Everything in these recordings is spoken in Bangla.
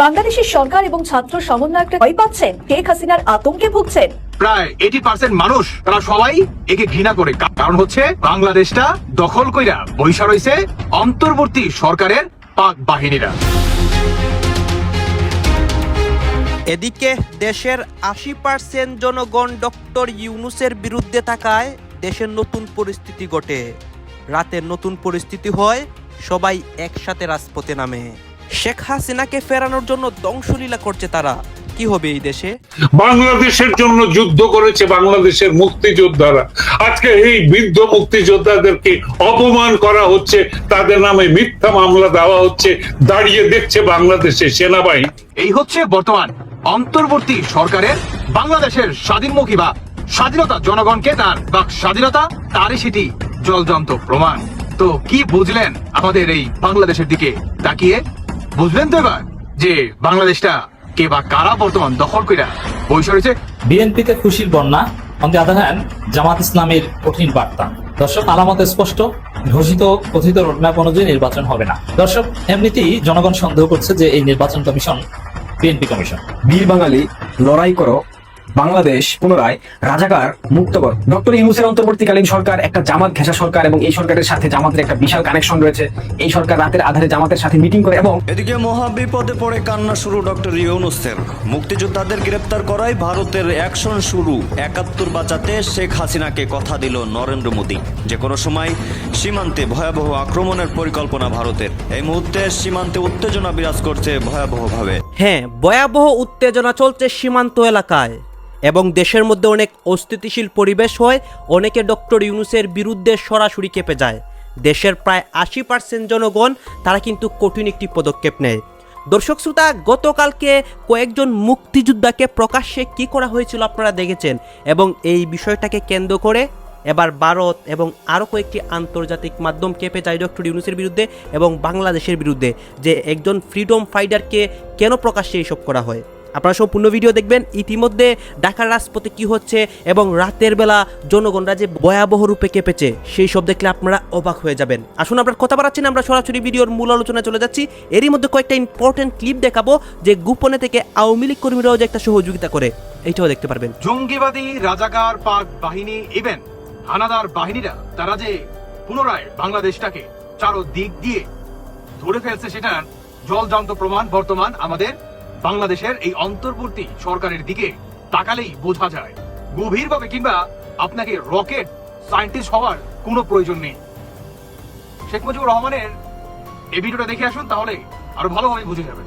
বাংলাদেশের সরকার এবং ছাত্র সমন্বয়করা ভয় পাচ্ছেন। শেখ হাসিনার আতঙ্কে ভুগছেন। প্রায় এইটি পার্সেন্ট মানুষ তারা সবাই একে ঘৃণা করে। কারণ হচ্ছে বাংলাদেশটা দখল কইরা বৈশা রয়েছে অন্তর্বর্তী সরকারের পাক বাহিনীরা। এদিকে দেশের আশি পার্সেন্ট জনগণ ডক্টর ইউনুসের বিরুদ্ধে থাকায় দেশের নতুন পরিস্থিতি ঘটে। রাতের নতুন পরিস্থিতি হয় সবাই একসাথে রাজপথে নামে। শেখ হাসিনাকে ফেরানোর জন্য ধ্বংসলীলা করছে তারা। কি হবে এই দেশে? বাংলাদেশের জন্য যুদ্ধ করেছে বাংলাদেশের মুক্তিযোদ্ধারা। আজকে এই বৃদ্ধ মুক্তিযোদ্ধাদেরকে অপমান করা হচ্ছে তাদের নামে মিথ্যা মামলা দেওয়া হচ্ছে দাঁড়িয়ে দেখছে বাংলাদেশের সেনাবাহিনী। এই হচ্ছে বর্তমান অন্তর্বর্তী সরকারের বাংলাদেশের স্বাধীনমুখী বা স্বাধীনতা জনগণকে তার বা স্বাধীনতা তারই সেটি জলজন্ত প্রমাণ। তো কি বুঝলেন আমাদের এই বাংলাদেশের দিকে তাকিয়ে? বুঝলেন তো এবার? যে বাংলাদেশটা কে বা কারা বর্তমান দখল কইরা বৈশ রয়েছে? বিএনপিতে খুশির বন্যা অন দি আদার হ্যান্ড জামাত ইসলামের কঠিন বার্তা। দর্শক আলামত স্পষ্ট ঘোষিত কথিত রোডম্যাপ অনুযায়ী নির্বাচন হবে না। দর্শক এমনিতেই জনগণ সন্দেহ করছে যে এই নির্বাচন কমিশন বিএনপি কমিশন। বীর বাঙালি লড়াই করো বাংলাদেশ পুনরায় রাজাকার মুক্ত কর ডক্টর ইউনুসের অন্তর্বর্তীকালীন সরকার একটা জামাত ঘেঁষা সরকার এবং এই সরকারের সাথে জামাতের একটা বিশাল কানেকশন রয়েছে। এই সরকার রাতের আধারে জামাতের সাথে মিটিং করে এবং এদিকে মহাবিপদে পড়ে কান্না শুরু ডক্টর ইউনুসের। মুক্তিযোদ্ধাদের গ্রেপ্তার করায় ভারতের অ্যাকশন শুরু। একাত্তর বাঁচাতে শেখ হাসিনাকে কথা দিল নরেন্দ্র মোদী। যে কোনো সময় সীমান্তে ভয়াবহ আক্রমণের পরিকল্পনা ভারতের। এই মুহূর্তে সীমান্তে উত্তেজনা বিরাজ করছে ভয়াবহভাবে। হ্যাঁ ভয়াবহ উত্তেজনা চলছে সীমান্ত এলাকায়। এবং দেশের মধ্যে অনেক অস্থিতিশীল পরিবেশ হয়, অনেকে ডক্টর ইউনুসের বিরুদ্ধে সরাসরি কেঁপে যায়। দেশের প্রায় আশি পার্সেন্ট জনগণ তারা কিন্তু কঠিন একটি পদক্ষেপ নেয়। দর্শক শ্রোতা, গতকালকে কয়েকজন মুক্তিযোদ্ধাকে প্রকাশ্যে কি করা হয়েছিল আপনারা দেখেছেন? এবং এই বিষয়টাকে কেন্দ্র করে এবার ভারত এবং আরও কয়েকটি আন্তর্জাতিক মাধ্যম কেঁপে যায় ডক্টর ইউনুসের বিরুদ্ধে এবং বাংলাদেশের বিরুদ্ধে, যে একজন ফ্রিডম ফাইটারকে কেন প্রকাশ্যে এইসব করা হয়? আপনারা সম্পূর্ণ ভিডিও দেখবেন। ইতিমধ্যে ঢাকার রাজপথে কি হচ্ছে এবং রাতের বেলা জনগণরা যে ভয়াবহ রূপে কেঁপেছে সেই সব দেখলে আপনারা অবাক হয়ে যাবেন। আসুন আপনার কথা বাড়াচ্ছি না, আমরা সরাসরি ভিডিওর মূল আলোচনায় চলে যাচ্ছি। এরই মধ্যে কয়েকটা ইম্পর্টেন্ট ক্লিপ দেখাবো যে গোপনে থেকে আওয়ামী লীগ কর্মীরাও যে একটা সহযোগিতা করে এইটাও দেখতে পারবেন। জঙ্গিবাদী রাজাকার পাক বাহিনী ইভেন হানাদার বাহিনীরা তারা যে পুনরায় বাংলাদেশটাকে চারো দিক দিয়ে ধরে ফেলছে সেটার জলজান্ত প্রমাণ বর্তমান আমাদের বাংলাদেশের এই অন্তর্বর্তী সরকারের দিকে তাকালেই বোঝা যায়। গভীরভাবে কিংবা আপনাকে রকেট সায়েন্টিস্ট হওয়ার কোনো প্রয়োজন নেই। শেখ মুজিবুর রহমানের এই ভিডিওটা দেখে আসুন, তাহলে আরও ভালোভাবে বুঝে যাবেন।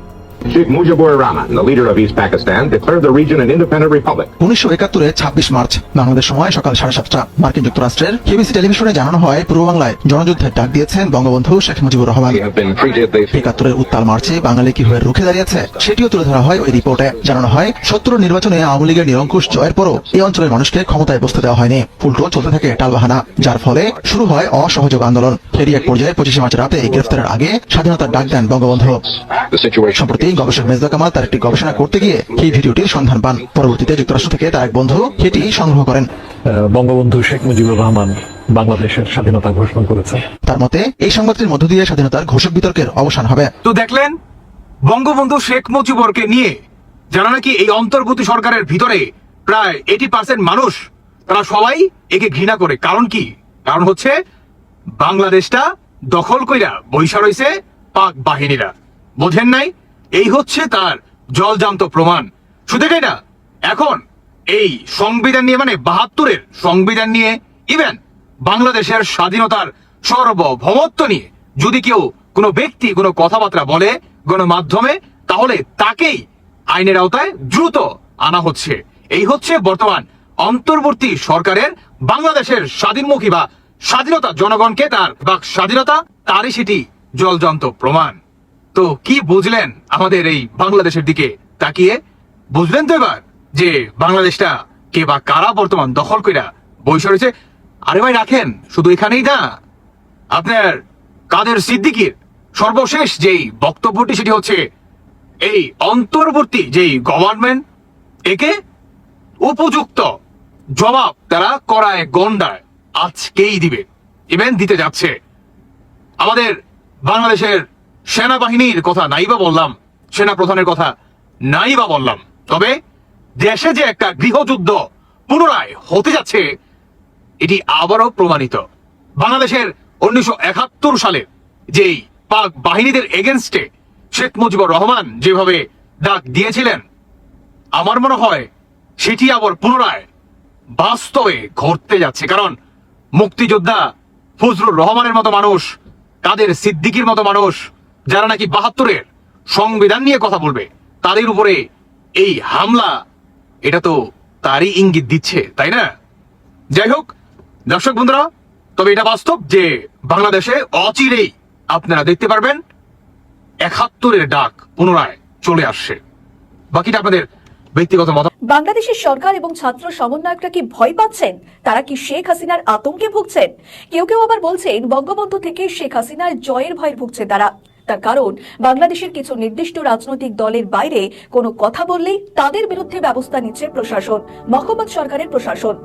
Sheikh Mujibur Rahman, the leader of East Pakistan, declared the region an independent republic. উনিশশো একাত্তরের ছাব্বিশ মার্চ বাংলাদেশ সময় সকাল সাড়ে সাতটা মার্কিন যুক্তরাষ্ট্রের কেবিসি টেলিভিশনে জানানো হয় পূর্ব বাংলায় জনযুদ্ধের ডাক দিয়েছেন Bangabandhu Sheikh Mujibur Rahman. We have been treated, they feel, একাত্তরের উত্তাল মার্চে বাঙালি কি হয়ে রুখে দাঁড়িয়েছে সেটিও তুলে ধরা হয় ওই রিপোর্টে। জানানো হয় সত্তর নির্বাচনে আওয়ামী লীগের নিরঙ্কুশ জয়ের পরও এই অঞ্চলের মানুষকে ক্ষমতায় বসতে দেওয়া হয়নি। উল্টো চলতে থাকে টালবাহানা যার ফলে শুরু হয় অসহযোগ আন্দোলন। ফেরি এক পর্যায়ে পঁচিশে মার্চ রাতে গ্রেফতারের আগে স্বাধীনতার ডাক দেন বঙ্গবন্ধু। Situation সম্প্রতি গবেষক মেজদা কামাল তার একটি গবেষণা করতে গিয়ে সেই ভিডিওটির সন্ধান পান। পরবর্তীতে যুক্তরাষ্ট্র থেকে তার এক বন্ধু সেটি সংগ্রহ করেন। বঙ্গবন্ধু শেখ মুজিবুর রহমান বাংলাদেশের স্বাধীনতা ঘোষণা করেছে তার মতে এই সংবাদটির মধ্য দিয়ে স্বাধীনতার ঘোষক বিতর্কের অবসান হবে। তো দেখলেন বঙ্গবন্ধু শেখ মুজিবুরকে নিয়ে যারা নাকি এই অন্তর্বর্তী সরকারের ভিতরে প্রায় এইটি পার্সেন্ট মানুষ তারা সবাই একে ঘৃণা করে। কারণ কি? কারণ হচ্ছে বাংলাদেশটা দখল কইরা বৈশা রয়েছে পাক বাহিনীরা। বোঝেন নাই? এই হচ্ছে তার জলজান্ত প্রমাণ। শুধু না এখন এই সংবিধান নিয়ে মানে বাহাত্তরের সংবিধান নিয়ে ইভেন বাংলাদেশের স্বাধীনতার সার্বভৌমত্ব নিয়ে যদি কেউ কোনো ব্যক্তি কোনো কথাবার্তা বলে গণমাধ্যমে তাহলে তাকেই আইনের আওতায় দ্রুত আনা হচ্ছে। এই হচ্ছে বর্তমান অন্তর্বর্তী সরকারের বাংলাদেশের স্বাধীনমুখী বা স্বাধীনতা জনগণকে তার বা স্বাধীনতা, তারই সেটি জলজন্ত প্রমাণ। তো কি বুঝলেন আমাদের এই বাংলাদেশের দিকে? তাকিয়ে বুঝলেন তো এবার যে বাংলাদেশটা কে বা কারা বর্তমান দখল কইরা বৈশ রয়েছে আরে ভাই, রাখেন, শুধু এখানেই না। আপনার কাদের সিদ্দিকির সর্বশেষ যেই বক্তব্যটি সেটি হচ্ছে এই অন্তর্বর্তী যেই গভর্নমেন্ট একে উপযুক্ত জবাব তারা করায় গন্ডায় আজকেই দিবে। ইভেন দিতে যাচ্ছে। আমাদের বাংলাদেশের সেনাবাহিনীর কথা নাইবা বললাম সেনা প্রধানের কথা নাই বা বললাম, তবে দেশে যে একটা গৃহযুদ্ধ পুনরায় হতে যাচ্ছে, এটি আবারও প্রমাণিত। বাংলাদেশের উনিশশো একাত্তর সালে যেই পাক বাহিনীদের এগেনস্টে শেখ মুজিবুর রহমান যেভাবে ডাক দিয়েছিলেন, আমার মনে হয় সেটি আবার পুনরায় বাস্তবে ঘটতে যাচ্ছে, কারণ মুক্তিযোদ্ধা ফজলুর রহমানের মতো মানুষ, কাদের সিদ্দিকির মতো মানুষ যারা নাকি বাহাত্তরের সংবিধান নিয়ে কথা বলবে, তাদের উপরে এই হামলা, এটা তো তারই ইঙ্গিত দিচ্ছে, তাই না? যাই হোক, দর্শক বন্ধুরা, তবে এটা বাস্তব যে বাংলাদেশে অচিরেই আপনারা দেখতে পারবেন, একাত্তরের ডাক পুনরায় চলে আসছে। বাকিটা আপনাদের ব্যক্তিগত মত বাংলাদেশের সরকার এবং ছাত্র সমন্বয়করা কি ভয় পাচ্ছেন? তারা কি শেখ হাসিনার আতঙ্কে ভুগছেন? কেউ কেউ আবার বলছেন, বঙ্গবন্ধু থেকে শেখ হাসিনার জয়ের ভয়ে ভুগছে তারা। তার কারণ, বাংলাদেশের কিছু নির্দিষ্ট রাজনৈতিক দলের বাইরে কোনো কথা বললেই তাদের বিরুদ্ধে ব্যবস্থা নিচ্ছে প্রশাসন, মহম্মদ সরকারের প্রশাসন।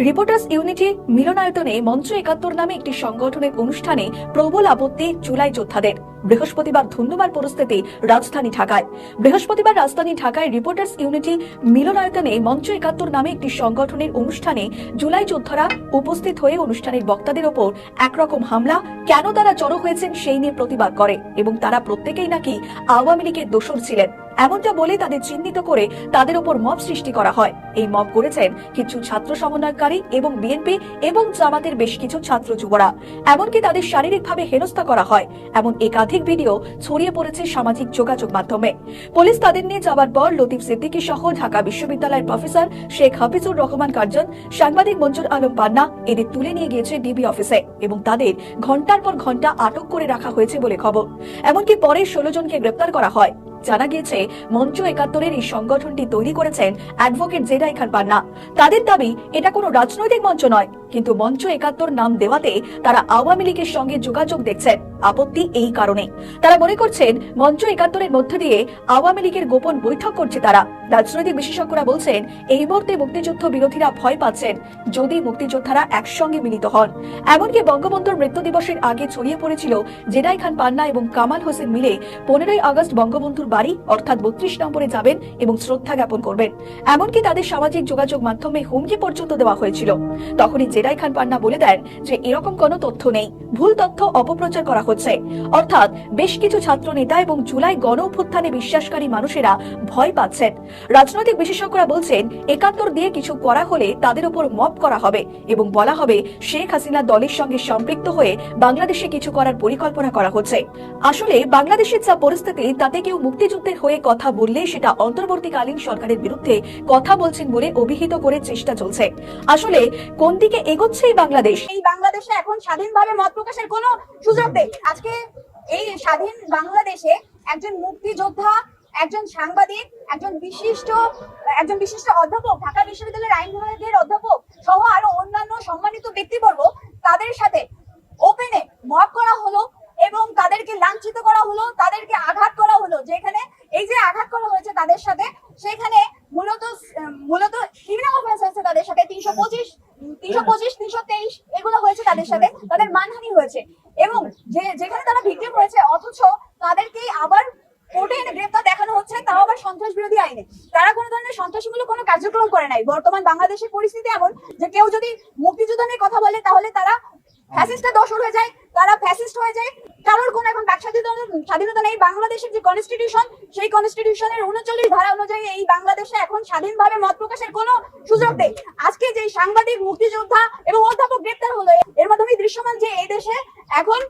রিপোর্টার্স ইউনিটি মিলনায়তনে মঞ্চ একাত্তর নামে একটি সংগঠনের অনুষ্ঠানে প্রবল আপত্তি জুলাই যোদ্ধাদের। বৃহস্পতিবার ধন্যবাদ পরিস্থিতি রাজধানী ঢাকায়। বৃহস্পতিবার রাজধানী ঢাকায় রিপোর্টার্স ইউনিটি মিলনায়তনে মঞ্চ একাত্তর নামে একটি সংগঠনের অনুষ্ঠানে জুলাই যোদ্ধারা উপস্থিত হয়ে অনুষ্ঠানের বক্তাদের ওপর একরকম হামলা, কেন তারা জড়ো হয়েছেন সেই নিয়ে প্রতিবাদ করে এবং তারা প্রত্যেকেই নাকি আওয়ামী লীগের দোষর ছিলেন। এমনটা বলে তাদের চিহ্নিত করে তাদের উপর মব সৃষ্টি করা হয়। এই মব করেছেন কিছু ছাত্র সমন্বয়কারী এবং বিএনপি এবং জামাতের বেশ কিছু ছাত্র যুবরা। এমনকি তাদের শারীরিকভাবে হেনস্থা করা হয়। এমন একাধিক ভিডিও ছড়িয়ে পড়েছে সামাজিক যোগাযোগ মাধ্যমে। পুলিশ তাদের নিয়ে যাবার পর লতিফ সিদ্দিকী সহ ঢাকা বিশ্ববিদ্যালয়ের প্রফেসর শেখ হাফিজুর রহমান কার্জন, সাংবাদিক মঞ্জুর আলম পান্না এদের তুলে নিয়ে গিয়েছে ডিবি অফিসে এবং তাদের ঘণ্টার পর ঘণ্টা আটক করে রাখা হয়েছে বলে খবর। এমনকি পরে ষোলো জনকে গ্রেপ্তার করা হয়। জানা গিয়েছে, মঞ্চ একাত্তরের এই সংগঠনটি তৈরি করেছেন অ্যাডভোকেট জেডাই খান পান্না। তাদের দাবি, এটা কোনো রাজনৈতিক মঞ্চ নয়, কিন্তু মঞ্চ একাত্তর নাম দেওয়াতে তারা আওয়ামী লীগের সঙ্গে যোগাযোগ দেখছেন। আপত্তি এই কারণে। তারা মনে করছেন, মঞ্চ একাত্তরের মধ্য দিয়ে আওয়ামী লীগের গোপন বৈঠক করছে তারা। রাজনৈতিক বিশেষজ্ঞরা বলছেন, এই মুহূর্তে মুক্তিযুদ্ধ বিরোধীরা ভয় পাচ্ছেন, যদি মুক্তিযোদ্ধারা একসঙ্গে মিলিত হন। এমনকি বঙ্গবন্ধুর মৃত্যু দিবসের আগে ছড়িয়ে পড়েছিল জেডাই খান পান্না এবং কামাল হোসেন মিলে পনেরোই আগস্ট বঙ্গবন্ধুর বাড়ি, অর্থাৎ বত্রিশ নম্বরে যাবেন এবং শ্রদ্ধা জ্ঞাপন করবেন। এমনকি তাদের সামাজিক যোগাযোগ মাধ্যমে হুমকি পর্যন্ত দেওয়া হয়েছিল। তখনই জেডাই খান পান্না বলে দেন যে, এরকম কোনো তথ্য নেই। ভুল তথ্য অপপ্রচার করা হচ্ছে। অর্থাৎ বেশ কিছু ছাত্র নেতা এবং জুলাই গণ অভ্যুত্থানে বিশ্বাসকারী মানুষেরা ভয় পাচ্ছেন। রাজনৈতিক বিশেষজ্ঞরা বলছেন, একাত্তর দিয়ে কিছু করা হলে তাদের উপর মপ করা হবে এবং বলা হবে, শেখ হাসিনা দলের সঙ্গে সম্পৃক্ত হয়ে বাংলাদেশে কিছু করার পরিকল্পনা করা হচ্ছে। আসলে বাংলাদেশের যা পরিস্থিতি, তাতে কেউ মুক্তিযুদ্ধের হয়ে কথা বললে সেটা অন্তর্বর্তীকালীন সরকারের বিরুদ্ধে কথা বলছেন বলে অভিহিত করে চেষ্টা চলছে। আসলে কোন দিকে এগোচ্ছে এই বাংলাদেশ? এই বাংলাদেশে এখন স্বাধীনভাবে মত প্রকাশের কোনো সুযোগ নেই। আজকে এই স্বাধীন বাংলাদেশে একজন মুক্তিযোদ্ধা, একজন সাংবাদিক, একজন বিশিষ্ট একজন বিশিষ্ট অধ্যাপক, ঢাকা বিশ্ববিদ্যালয়ের আইন বিভাগের অধ্যাপক সহ আরও অন্যান্য সম্মানিত ব্যক্তিবর্গ তাদের সাথে ওপেনে মত করা হলো এবং তাদেরকে লাঞ্ছিত করা হলো তাদেরকে আঘাত করা হলো যেখানে এই যে আঘাত করা হয়েছে তাদের সাথে সেখানে মূলত আহ, মূলত ক্রিমিনাল অফেন্স হয়েছে তাদের সাথে তিনশো পঁচিশ তিনশো পঁচিশ তিনশো তেইশ এগুলো হয়েছে তাদের সাথে তাদের মানহানি হয়েছে এবং যে যেখানে তারা ভিকটিম হয়েছে অথচ তাদেরকে আবার কোর্টে এনে গ্রেপ্তার দেখানো হচ্ছে তাও আবার সন্ত্রাস বিরোধী আইনে তারা কোনো ধরনের সন্ত্রাসমূলক কোনো কার্যক্রম করে নাই বর্তমান বাংলাদেশের পরিস্থিতি এমন যে কেউ যদি মুক্তিযুদ্ধ নিয়ে কথা বলে তাহলে তারা ফ্যাসিস্টের দোষর হয়ে যায়, তারা ফ্যাসিস্ট হয়ে যায়। কারোর কোনো এখন স্বাধীনতা নেই। বাংলাদেশের যে কনস্টিটিউশন সেই কনস্টিটিউশনের উনচল্লিশ ধারা অনুযায়ী এই বাংলাদেশে এখন স্বাধীনভাবে মত প্রকাশের কোনো সুযোগ নেই। আজকে যে সাংবাদিক, মুক্তিযোদ্ধা এবং অধ্যাপক গ্রেপ্তার হলো, এর মাধ্যমে দৃশ্যমান যে এই দেশে এখন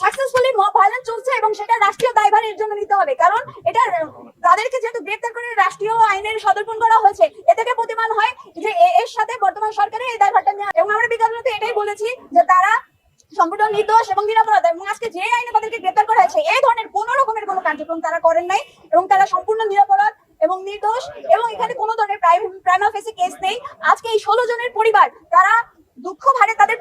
সাকসেসফুলি মব ভায়োলেন্স চলছে এবং সেটা রাষ্ট্রীয় দায়ভার এর জন্য নিতে হবে। কারণ এটা, তাদেরকে যেহেতু গ্রেপ্তার করে রাষ্ট্রীয় আইনের সদর্পণ করা হয়েছে, এ থেকে প্রতিমান হয় যে এর সাথে বর্তমান সরকারের এই দায়ভারটা নেওয়া। এবং আমরা বিগততে এটাই বলেছি যে তারা সম্পূর্ণ নির্দোষ এবং নিরাপরাধ, এবং আজকে যে আইনে তাদেরকে গ্রেপ্তার করা হয়েছে, এই ধরনের কোন রকমের কোনো কার্যক্রম তারা করেন নাই, এবং তারা সম্পূর্ণ নিরাপরাধ এবং নির্দোষ, এবং এখানে কোনো ধরনের প্রাইমা ফেসি কেস নেই। আজকে এই ষোলো জনের পরিবার, তারা দুঃখ ভারে তাদের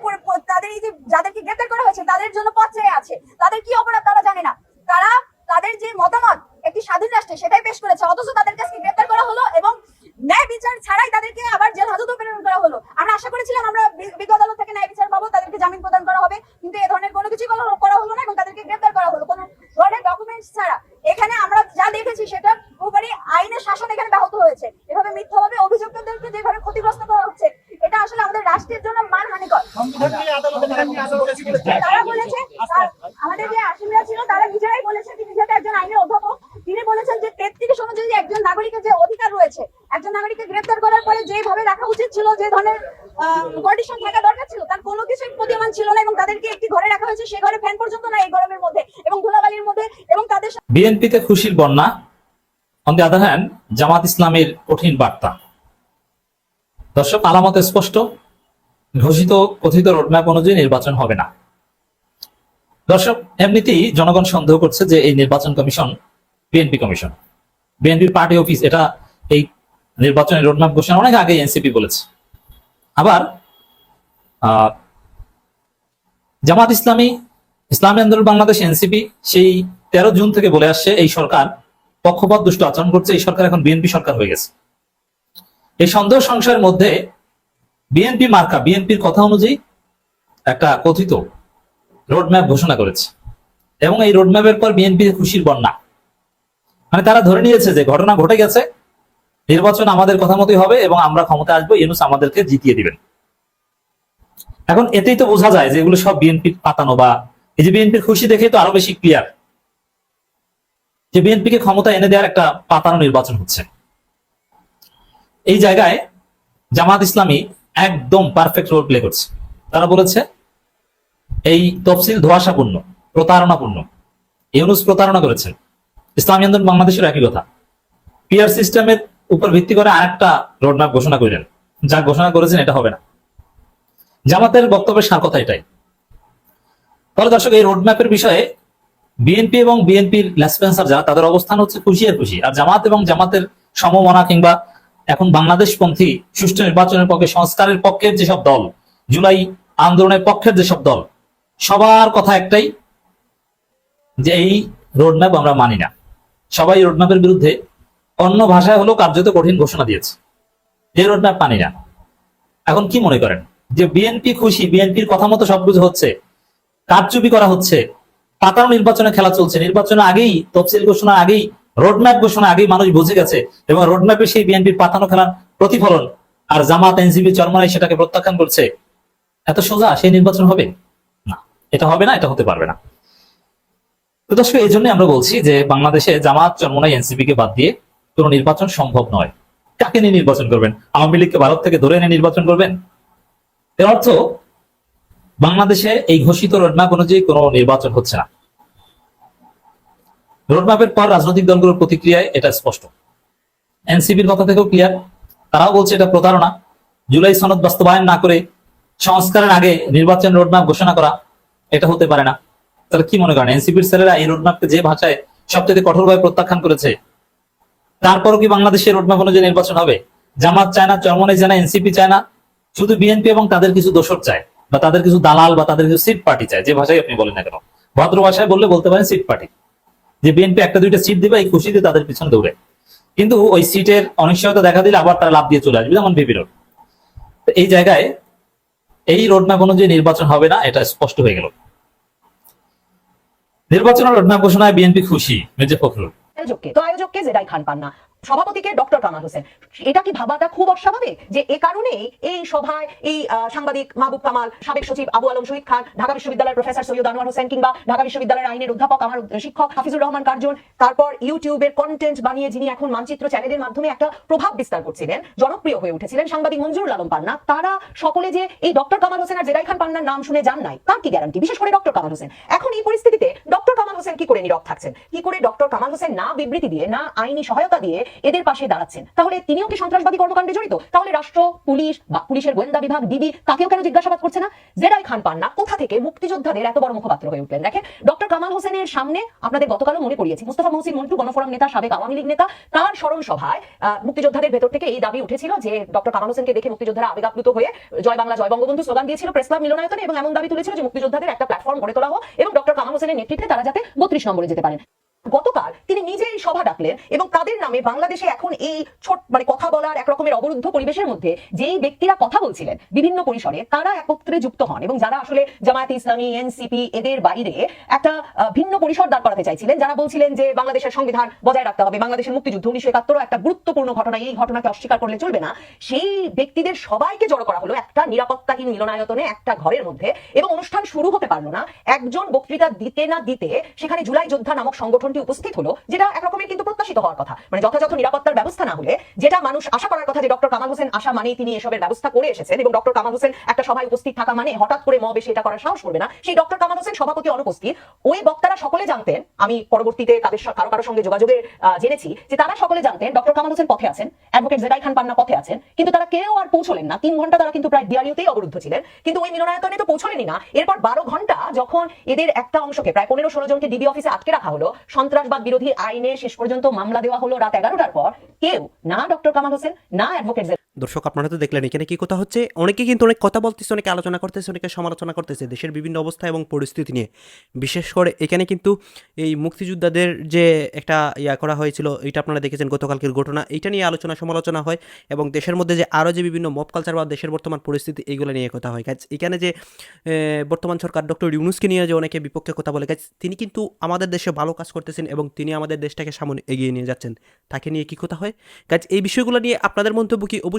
তাদের এই যে যাদেরকে গ্রেপ্তার করা হয়েছে, তাদের জন্য পথ আছে। তাদের কি অপরাধ তারা জানে না। তারা তাদের যে মতামত একটি স্বাধীন রাষ্ট্রে, সেটাই পেশ করেছে। অথচ তাদের কাছে গ্রেপ্তার করা হলো এবং ন্যায় বিচার ছাড়াই তাদেরকে আবার জেল হাজতও প্রেরণ করা হলো। আমরা আশা করেছিলাম আমরা বিজ্ঞ আদালত থেকে ন্যায় বিচার পাবো, তাদেরকে জামিন প্রদান করা হবে। কিন্তু এ ধরনের কোনো কিছুই করা করা হলো না এবং তাদেরকে গ্রেপ্তার করা হলো কোনো ধরনের ডকুমেন্টস ছাড়া এখানে আমরা যা দেখেছি সেটা আমাদের শাসন এখানে ব্যাহত হয়েছে এভাবে মিথ্যাভাবে অভিযুক্তদেরকে যেভাবে ক্ষতিগ্রস্ত করা হচ্ছে এটা আসলে আমাদের রাষ্ট্রের জন্য মানহানিকর তারা বলেছে আ- আমাদের যে আসামিরা ছিল তারা নিজেরাই বলেছে তিনি যেহেতু একজন আইনের অধ্যাপক তিনি বলেছেন যে তেত্রিশ অনুযায়ী একজন নাগরিকের যে অধিকার রয়েছে একজন নাগরিককে গ্রেফতার করার পরে যেভাবে রাখা উচিত ছিল যে ধরনের কন্ডিশন থাকা দরকার ছিল তার কোনো কিছুই প্রতিমান ছিল না এবং তাদেরকে একটি ঘরে রাখা হয়েছে সে ঘরে ফ্যান পর্যন্ত না এই গরমের মধ্যে এবং ধুলাবালির মধ্যে এবং তাদের বিএনপিতে খুশির বন্যা। অন দি আদার হ্যান্ড, জামাত ইসলামের কঠিন বার্তা। দর্শক, আলামত স্পষ্ট। ঘোষিত কথিত রোডম্যাপ অনুযায়ী নির্বাচন হবে না। দর্শক, এমনিতেই জনগণ সন্দেহ করছে যে এই নির্বাচন কমিশন বিএনপি কমিশন। বিএনপির পার্টি অফিস, এটা এই নির্বাচনের রোডম্যাপ ঘোষণা অনেক আগে এনসিপি বলেছে। আবার জামাত ইসলামী ইসলামী আন্দোলন, বাংলাদেশ এনসিপি, সেই তেরো জুন থেকে বলে আসছে এই সরকার পক্ষপাত দুষ্ট আচরণ করছে, এই সরকার এখন বিএনপি সরকার হয়ে গেছে। এই সন্দেহ সংশয়ের মধ্যে বিএনপি মার্কা, বিএনপির কথা অনুযায়ী একটা কথিত রোডম্যাপ ঘোষণা করেছে। এবং এই রোডম্যাপের পর বিএনপি খুশির বন্যা। মানে তারা ধরে নিয়েছে যে ঘটনা ঘটে গেছে, নির্বাচন আমাদের কথা মতোই হবে এবং আমরা ক্ষমতা আসব, ইউনুস আমাদেরকে জিতিয়ে দিবেন। এখন এতেই তো বোঝা যায় যে এগুলো সব বিএনপির পাতানো বা এই যে বিএনপির খুশি দেখে তো আরও বেশি ক্লিয়ার যে বিএনপিকে ক্ষমতা এনে দেওয়ার একটা পাতানো নির্বাচন হচ্ছে। এই জায়গায় জামাত ইসলামী একদম পারফেক্ট রোল প্লে করছে। তারা বলেছে, এই তফসিল ধোয়াশাপূর্ণ, প্রতারণাপূর্ণ। ইউনুস প্রতারণা করেছেন। ইসলামী আন্দোলন বাংলাদেশের একই কথা। পিআর সিস্টেমের উপর ভিত্তি করে আরেকটা রোডম্যাপ ঘোষণা করলেন। যা ঘোষণা করেছেন এটা হবে না। জামাতের বক্তব্যের সার কথা এটাই। তাহলে দর্শক, এই রোডম্যাপের বিষয়ে বিএনপি এবং বিএনপির লেসপেন্সার যারা, তাদের অবস্থান হচ্ছে খুশি আর খুশি। আর জামাত এবং জামাতের সমমনা কিংবা এখন বাংলাদেশপন্থী সুষ্ঠু নির্বাচনের পক্ষে, সংস্কারের পক্ষের যেসব দল, জুলাই আন্দোলনের পক্ষের যেসব দল, সবার কথা একটাই যে এই রোডম্যাপ আমরা মানি না। সবাই রোডম্যাপের বিরুদ্ধে অন্য ভাষায় হলেও কার্যত কঠিন ঘোষণা দিয়েছে। এই রোডম্যাপ মানি না। এখন কি মনে করেন? যে বিএনপি খুশি বিএনপির কথা মতো সবকিছু হচ্ছে, কারচুপি করা হচ্ছে পাতানো নির্বাচনে খেলা চলছে। নির্বাচনের আগেই, তফসিল ঘোষণা আগেই রোডম্যাপ ঘোষণা আগেই মানুষ বুঝে গেছে এবং রোডম্যাপে সেই বিএনপির পাতানো খেলার প্রতিফলন আর জামাত এনসিপি চরমানাই সেটাকে প্রত্যাখ্যান করছে। এত সোজা সেই নির্বাচন হবে? না, এটা হবে না, এটা হতে পারবে না। দর্শক, এই জন্য আমরা বলছি যে বাংলাদেশে জামাত, চরমনাই এনসিপি কে বাদ দিয়ে কোনো নির্বাচন সম্ভব নয়। কাকে নিয়ে নির্বাচন করবেন? আওয়ামী লীগকে ভারত থেকে ধরে এনে নির্বাচন করবেন? এর অর্থ বাংলাদেশে এই ঘোষিত রোডম্যাপ অনুযায়ী কোনো নির্বাচন হচ্ছে না। রোডম্যাপের পর রাজনৈতিক দলগুলোর প্রতিক্রিয়ায় এটা স্পষ্ট। এনসিপির কথা থেকেও ক্লিয়ার তারাও বলছে এটা প্রতারণা। জুলাই সনদ বাস্তবায়ন না করে সংস্কারের আগে নির্বাচন রোডম্যাপ ঘোষণা করা এটা হতে পারে না। তাহলে কি মনে করেন? এনসিপির ছেলেরা এই রোডম্যাপকে যে ভাষায় সবচেয়ে কঠোরভাবে প্রত্যাখ্যান করেছে, তারপরও কি বাংলাদেশের রোডম্যাপ অনুযায়ী নির্বাচন হবে? জামাত চায় না চরমনে চায় না, এনসিপি চায় না? শুধু বিএনপি এবং তাদের কিছু দোষর চায়। বা তাদের কিছু দালাল বা তাদের কিছু সিট পার্টি চায়, যে ভাষায় আপনি বলেন না কেন? ভদ্র ভাষায় বললে বলতে পারেন সিট পার্টি। যে বিএনপি একটা দুইটা সিট দিবে, এই খুশিতে তাদের পিছনে দৌড়ে। কিন্তু ওই সিটের অনিশ্চয়তা দেখা দিলে আবার তারা লাভ দিয়ে চলে আসবে, যেমন ভিপি রোড এই জায়গায় এই রোডম্যাপ অনুযায়ী নির্বাচন হবে না, এটা স্পষ্ট হয়ে গেল। নির্বাচনের রোডম্যাপ ঘোষণায় বিএনপি খুশি, মির্জা ফখরুল। আয়োজককে, তো খান পান্না সভাপতিকে ডক্টর কামাল হোসেন এটা কি ভাবাটা খুব অস্বাভাবিক? যে এ কারণেই এই সভায় এই সাংবাদিক মাহবুব কামাল, সাবেক সচিব আবু আলম, শহীদ খান, ঢাকা বিশ্ববিদ্যালয়ের প্রফেসর সৈয়দ আনোয়ার হোসেন কিংবা ঢাকা বিশ্ববিদ্যালয়ের আইনের অধ্যাপক আমার শিক্ষক হাফিজুর রহমান কার্জন, তারপর ইউটিউবের কন্টেন্ট বানিয়ে যিনি এখন মানচিত্র চ্যানেলের মাধ্যমে একটা প্রভাব বিস্তার করছিলেন, জনপ্রিয় হয়ে উঠেছিলেন সাংবাদিক মঞ্জুরুল আলম পান্না। তারা সকলে যে এই ডক্টর কামাল হোসেন আর জেদাই খান পান্নার নাম শুনে যান নাই, তার কি গ্যারান্টি বিশেষ করে ডক্টর কামাল হোসেন। এখন এই পরিস্থিতিতে ডক্টর কামাল হোসেন কি করে নীরব থাকছেন? কি করে ডক্টর কামাল হোসেন না বিবৃতি দিয়ে, না আইনি সহায়তা দিয়ে এদের পাশে দাঁড়াচ্ছেন। তাহলে তিনিও কি সন্ত্রাসবাদী কর্মকাণ্ডে জড়িত? তাহলে রাষ্ট্র, পুলিশ বা পুলিশের গোয়েন্দা বিভাগ, ডিবি, তাকেও কেন জিজ্ঞাসাবাদ করছে না? জেরাই খান পান্না কোথা থেকে মুক্তিযোদ্ধাদের এত বড় মুখপাত্র হয়ে উঠলেন? দেখেন, ডক্টর কামাল হোসেনের সামনে আপনাদের গতকালও মনে করিয়েছি মুস্তফা মহসিন মন্টু, গণফোরাম নেতা, সাবেক আওয়ামী লীগ নেতা, তার স্মরণ সভায় মুক্তিযোদ্ধাদের ভেতর থেকে এই দাবি উঠেছিল যে ডক্টর কামাল হোসেনকে দেখে মুক্তিযোদ্ধারা আবেগাপ্লুত হয়ে জয় বাংলা, জয় বঙ্গবন্ধু স্লোগান দিয়েছিল প্রেস ক্লাব মিলনায়তনে এবং এমন দাবি তুলেছিল যে মুক্তিযোদ্ধাদের একটা প্ল্যাটফর্ম গড়ে তোলা হোক এবং ডক্টর কামাল হোসেনের নেতৃত্বে তারা যাতে বত্রিশ নম্বরে যেতে পারেন। গতকাল তিনি নিজেই সভা ডাকলেন এবং তাদের নামে বাংলাদেশে এখন এই ছোট মানে কথা বলার এক রকমের অবরুদ্ধ পরিবেশের মধ্যে যেই ব্যক্তিরা কথা বলছিলেন বিভিন্ন পরিসরে, তারা একত্রে যুক্ত হন এবং যারা আসলে জামায়াত ইসলামী, এনসিপি এদের বাইরে একটা ভিন্ন পরিসর দাঁড় করাতে চাইছিলেন। যারা বলছিলেন যে বাংলাদেশের সংবিধান বজায় রাখতে হবে, বাংলাদেশের মুক্তিযুদ্ধ উনিশশো একাত্তর একটা গুরুত্বপূর্ণ ঘটনা, এই ঘটনাকে অস্বীকার করলে চলবে না। সেই ব্যক্তিদের সবাইকে জড়ো করা হলো একটা নিরাপত্তাহীন মিলনায়তনে একটা ঘরের মধ্যে এবং অনুষ্ঠান শুরু হতে পারল না। একজন বক্তৃতা দিতে না দিতে সেখানে জুলাই যোদ্ধা নামক সংগঠনটি উপস্থিত হলো যেটা একরকমের কিন্তু প্রত্যাশিত হওয়ার কথা। মানে যথাযথ নিরাপত্তার ব্যবস্থা না হলে যেটা মানুষ আশা করার কথা যে ডক্টর কামাল হোসেন আশা মানেই তিনি এসবের ব্যবস্থা করে এসেছেন এবং ডক্টর কামাল হোসেন একটা সভায় উপস্থিত থাকা মানে হঠাৎ করে মবে সেটা করার সাহস করবে না। সেই ডক্টর কামাল হোসেন সভাপতি অনুপস্থিত। ওই বক্তারা সকলে জানতেন আমি পরবর্তীতে তাদের কারও কারও সঙ্গে যোগাযোগের আহ, জেনেছি যে তারা সকলে জানতেন ডক্টর কামাল হোসেন পথে আছেন অ্যাডভোকেট জেদাই খান পান্না পথে আছেন কিন্তু তারা কেউ আর পৌঁছলেন না। তিন ঘণ্টা তারা কিন্তু প্রায় দিয়ালিওতেই অবরুদ্ধ ছিলেন। কিন্তু ওই মিলনায়তনে তো পৌঁছলেনই না। এরপর বারো ঘণ্টা যখন এদের একটা অংশকে প্রায় পনেরো ষোলো জনকে ডিবি অফিসে আটকে রাখা হলো সন্ত্রাসবাদ বিরোধী আইনে শেষ পর্যন্ত মামলা দেওয়া হলো রাত এগারোটার পর। কেউ, না ডক্টর কামাল হোসেন, না অ্যাডভোকেট দর্শক, আপনারা তো দেখলেন, এখানে কি কথা হচ্ছে? অনেকে কিন্তু অনেক কথা বলতেছে, অনেকে আলোচনা করতেছে, অনেকে সমালোচনা করতেছে। দেশের বিভিন্ন অবস্থা এবং পরিস্থিতি নিয়ে। বিশেষ করে এখানে কিন্তু এই মুক্তিযোদ্ধাদের যে একটা ইয়া করা হয়েছিল, এটা আপনারা দেখেছেন গতকালকের ঘটনা। এটা নিয়ে আলোচনা, সমালোচনা হয় এবং দেশের মধ্যে যে আরও যে বিভিন্ন মব কালচার বা দেশের বর্তমান পরিস্থিতি এইগুলো নিয়ে কথা হয়। কাজ এখানে যে বর্তমান সরকার ডক্টর ইউনুসকে নিয়ে যে অনেকে বিপক্ষে কথা বলে কাজ তিনি কিন্তু আমাদের দেশে ভালো কাজ করতেছেন এবং তিনি আমাদের দেশটাকে সামনে এগিয়ে নিয়ে যাচ্ছেন। তাকে নিয়ে কি কথা হয়? কাজ এই বিষয়গুলো নিয়ে আপনাদের মন্তব্য কি? অবশ্যই